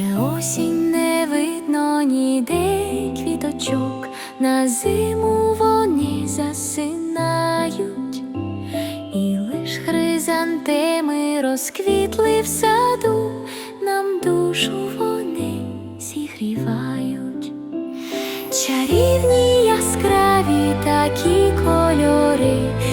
Вже осінь не видно ніде квіточок, на зиму вони засинають, і лиш хризантеми розквітли в саду, нам душу вони зігрівають. Чарівні яскраві такі кольори.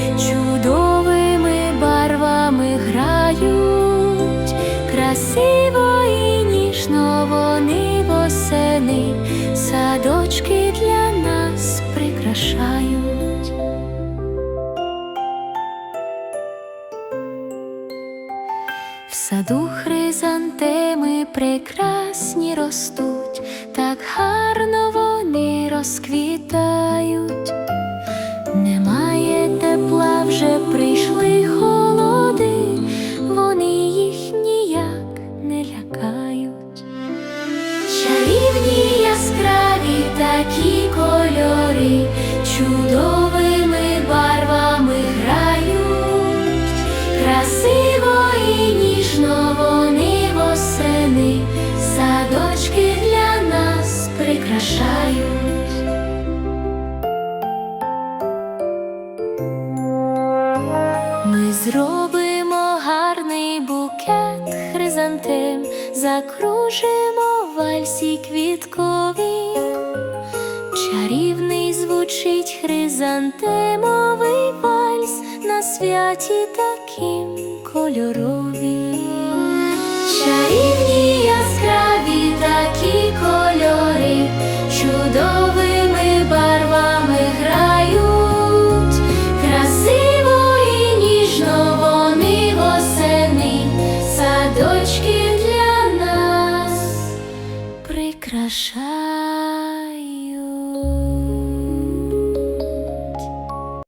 Восени, садочки для нас прикрашають. В саду хризантеми прекрасні ростуть, так гарно вони розквітають. Немає тепла, вже прийшли холоди, вони їх ніяк не лякають. Яскраві такі кольори, чудовими барвами грають, красиво і ніжно вони восени, садочки для нас прикрашають. Ми зробимо гарний букет хризантем, закружимо вальсі квіткові. Чарівний звучить хризантемовий вальс на святі таким кольорові. Чарівні садочки для нас прикрашають.